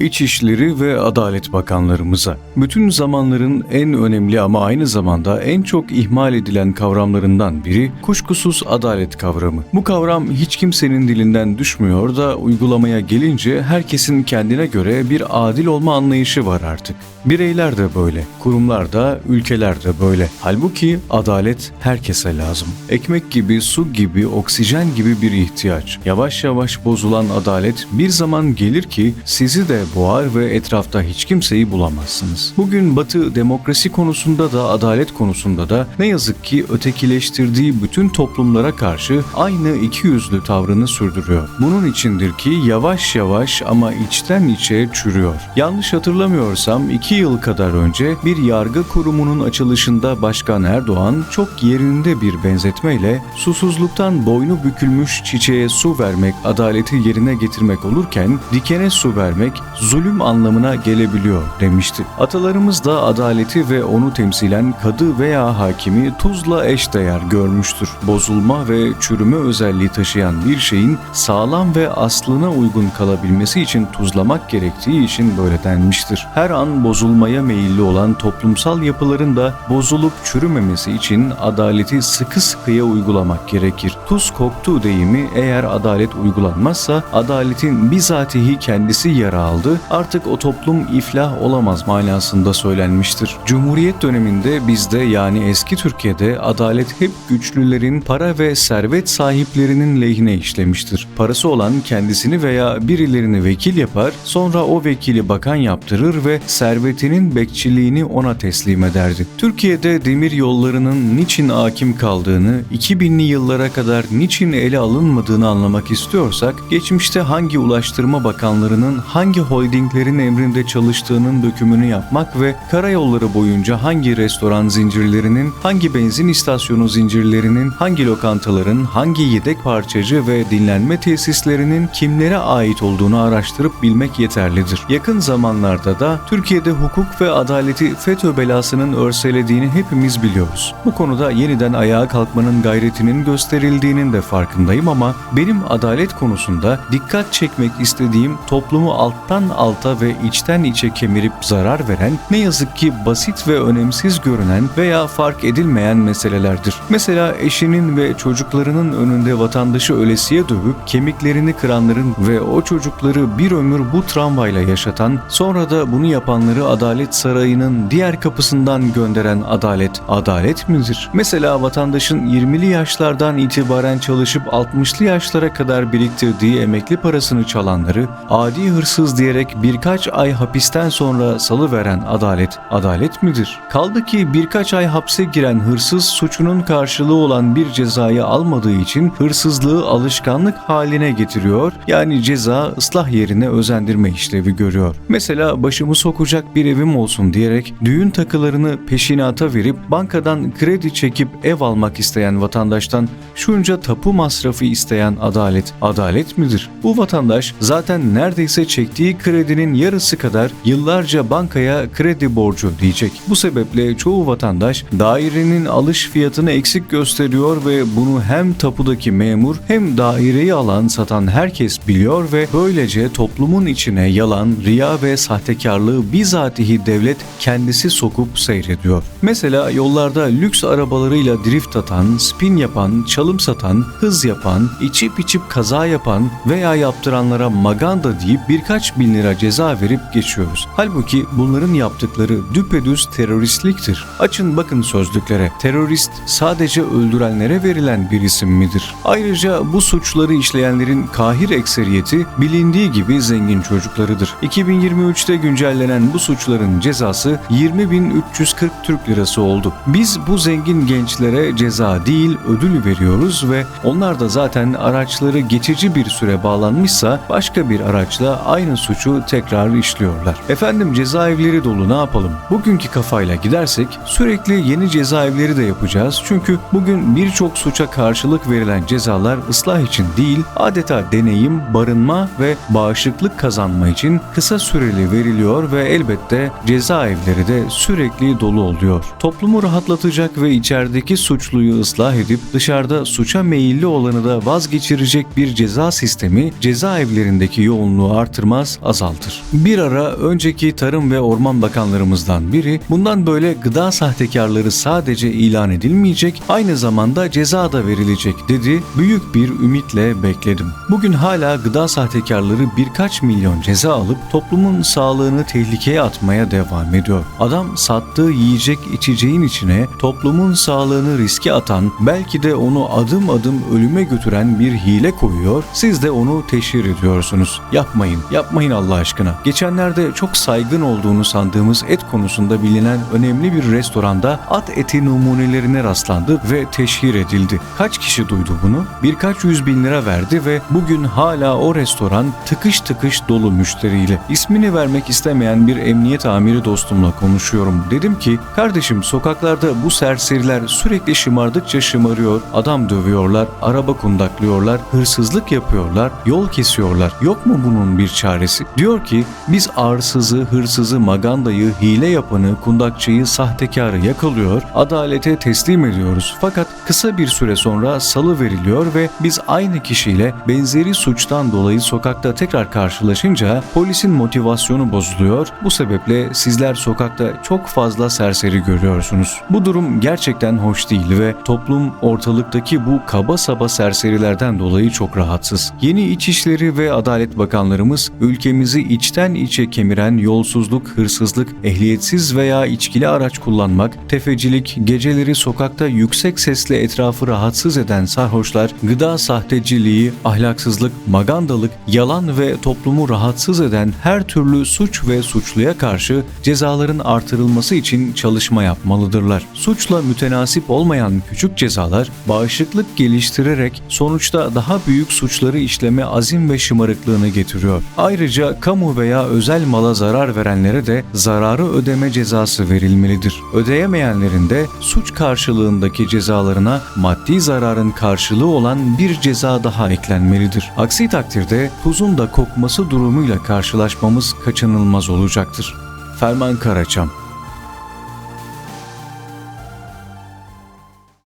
İçişleri ve Adalet Bakanlarımıza. Bütün zamanların en önemli ama aynı zamanda en çok ihmal edilen kavramlarından biri kuşkusuz adalet kavramı. Bu kavram hiç kimsenin dilinden düşmüyor da uygulamaya gelince herkesin kendine göre bir adil olma anlayışı var artık. Bireyler de böyle, kurumlar da, ülkeler de böyle. Halbuki adalet herkese lazım. Ekmek gibi, su gibi, oksijen gibi bir ihtiyaç. Yavaş yavaş bozulan adalet bir zaman gelir ki sizi de boğar ve etrafta hiç kimseyi bulamazsınız. Bugün Batı demokrasi konusunda da adalet konusunda da ne yazık ki ötekileştirdiği bütün toplumlara karşı aynı ikiyüzlü tavrını sürdürüyor. Bunun içindir ki yavaş yavaş ama içten içe çürüyor. Yanlış hatırlamıyorsam iki yıl kadar önce bir yargı kurumunun açılışında Başkan Erdoğan çok yerinde bir benzetmeyle susuzluktan boynu bükülmüş çiçeğe su vermek adaleti yerine getirmek olurken dikene su vermek zulüm anlamına gelebiliyor demişti. Atalarımız da adaleti ve onu temsilen kadı veya hakimi tuzla eşdeğer görmüştür. Bozulma ve çürüme özelliği taşıyan bir şeyin sağlam ve aslına uygun kalabilmesi için tuzlamak gerektiği için böyle denmiştir. Her an bozulmaya meyilli olan toplumsal yapıların da bozulup çürümemesi için adaleti sıkı sıkıya uygulamak gerekir. Tuz koktu deyimi eğer adalet uygulanmazsa adaletin bizatihi kendisi yara aldı artık o toplum iflah olamaz manasında söylenmiştir. Cumhuriyet döneminde bizde yani eski Türkiye'de adalet hep güçlülerin para ve servet sahiplerinin lehine işlemiştir. Parası olan kendisini veya birilerini vekil yapar sonra o vekili bakan yaptırır ve servetinin bekçiliğini ona teslim ederdi. Türkiye'de demir yollarının niçin hakim kaldığını, 2000'li yıllara kadar niçin ele alınmadığını anlamak istiyorsak, geçmişte hangi ulaştırma bakanlarının hangi holdinglerin emrinde çalıştığının dökümünü yapmak ve karayolları boyunca hangi restoran zincirlerinin, hangi benzin istasyonu zincirlerinin, hangi lokantaların, hangi yedek parçacı ve dinlenme tesislerinin kimlere ait olduğunu araştırıp bilmek yeterlidir. Yakın zamanlarda da Türkiye'de hukuk ve adaleti FETÖ belasının örselediğini hepimiz biliyoruz. Bu konuda yeniden ayağa kalkmanın gayretinin gösterildiğinin de farkındayım ama benim adalet konusunda dikkat çekmek istediğim toplumu alttan alta ve içten içe kemirip zarar veren ne yazık ki basit ve önemsiz görünen veya fark edilmeyen meselelerdir. Mesela eşinin ve çocuklarının önünde vatandaşı ölesiye dövüp kemiklerini kıranların ve o çocukları bir ömür bu travmayla yaşatan sonra da bunu yapanları Adalet Sarayı'nın diğer kapısından gönderen adalet, adalet midir? Mesela vatandaşın 20'li yaşlardan itibaren çalışıp 60'lı yaşlara kadar biriktirdiği emekli parasını çalanları adi hırsız diyerek birkaç ay hapisten sonra salıveren adalet, adalet midir? Kaldı ki birkaç ay hapse giren hırsız suçunun karşılığı olan bir cezayı almadığı için hırsızlığı alışkanlık haline getiriyor. Yani ceza ıslah yerine özendirme işlevi görüyor. Mesela başımı sokacak bir evim olsun diyerek düğün takılarını peşinata verip bankadan kredi çekip ev almak isteyen vatandaştan şunca tapu masrafı isteyen adalet, adalet midir? Bu vatandaş zaten neredeyse çektiği kredinin yarısı kadar yıllarca bankaya kredi borcu ödeyecek. Bu sebeple çoğu vatandaş dairenin alış fiyatını eksik gösteriyor ve bunu hem tapudaki memur hem daireyi alan satan herkes biliyor ve böylece toplumun içine yalan, riya ve sahtekarlığı bizatihi devlet kendisi sokup seyrediyor. Mesela yollarda lüks arabalarıyla drift atan, spin yapan, çalım satan, hız yapan, içip içip kaza yapan veya yaptıranlara maganda deyip birkaç bin lira ceza verip geçiyoruz. Halbuki bunların yaptıkları düpedüz teröristliktir. Açın bakın sözlüklere. Terörist sadece öldürenlere verilen bir isim midir? Ayrıca bu suçları işleyenlerin kahir ekseriyeti bilindiği gibi zengin çocuklarıdır. 2023'te güncellenen bu suçların cezası 20.340 Türk Lirası oldu. Biz bu zengin gençlere ceza değil ödül veriyoruz ve onlar da zaten araçları geçici bir süre bağlanmışsa başka bir araçla aynı suçu tekrar işliyorlar. Efendim cezaevleri dolu ne yapalım? Bugünkü kafayla gidersek sürekli yeni cezaevleri de yapacağız. Çünkü bugün birçok suça karşılık verilen cezalar ıslah için değil, adeta deneyim, barınma ve bağışıklık kazanma için kısa süreli veriliyor ve elbette cezaevleri de sürekli dolu oluyor. Toplumu rahatlatacak ve içerideki suçluyu ıslah edip dışarıda suça meyilli olanı da vazgeçirecek bir ceza sistemi cezaevlerindeki yoğunluğu artırmaz, azaltır. Bir ara önceki Tarım ve Orman Bakanlarımızdan biri bundan böyle gıda sahtekarları sadece ilan edilmeyecek aynı zamanda ceza da verilecek dedi. Büyük bir ümitle bekledim. Bugün hala gıda sahtekarları birkaç milyon ceza alıp toplumun sağlığını tehlikeye atmaya devam ediyor. Adam sattığı yiyecek içeceğin içine toplumun sağlığını riske atan belki de onu adım adım ölüme götüren bir hile koyuyor. Siz de onu teşhir ediyorsunuz. Yapmayın, yapmayın Allah aşkına. Geçenlerde çok saygın olduğunu sandığımız et konusunda bilinen önemli bir restoranda at eti numunelerine rastlandı ve teşhir edildi. Kaç kişi duydu bunu? Birkaç yüz bin lira verdi ve bugün hala o restoran tıkış tıkış dolu müşteriyle. İsmini vermek istemeyen bir emniyet amiri dostumla konuşuyorum. Dedim ki kardeşim sokaklarda bu serseriler sürekli şımardıkça şımarıyor, adam dövüyorlar, araba kundaklıyorlar, hırsızlık yapıyorlar, yol kesiyorlar. Yok mu bunun bir çaresi? Diyor ki biz arsızı, hırsızı, magandayı, hile yapanı, kundakçıyı, sahtekarı yakalıyor, adalete teslim ediyoruz. Fakat kısa bir süre sonra salı veriliyor ve biz aynı kişiyle benzeri suçtan dolayı sokakta tekrar karşılaşınca polisin motivasyonu bozuluyor. Bu sebeple sizler sokakta çok fazla serseri görüyorsunuz. Bu durum gerçekten hoş değil ve toplum ortalıktaki bu kaba saba serserilerden dolayı çok rahatsız. Yeni İçişleri ve Adalet Bakanlarımız ülkemizi içten içe kemiren yolsuzluk, hırsızlık, ehliyetsiz veya içkili araç kullanmak, tefecilik, geceleri sokakta yüksek sesle etrafı rahatsız eden sarhoşlar, gıda sahteciliği, ahlaksızlık, magandalık, yalan ve toplumu rahatsız eden her türlü suç ve suçluya karşı cezaların artırılması için çalışma yapmalıdırlar. Suçla mütenasip olmayan küçük cezalar bağışıklık geliştirerek sonuçta daha büyük suçları işleme azim ve şımarıklığını getiriyor. Ayrıca kamu veya özel mala zarar verenlere de zararı ödeme cezası verilmelidir. Ödeyemeyenlerin de suç karşılığındaki cezalarına maddi zararın karşılığı olan bir ceza daha eklenmelidir. Aksi takdirde tuzun da kokması durumuyla karşılaşmamız kaçınılmaz olacaktır. Ferman Karaçam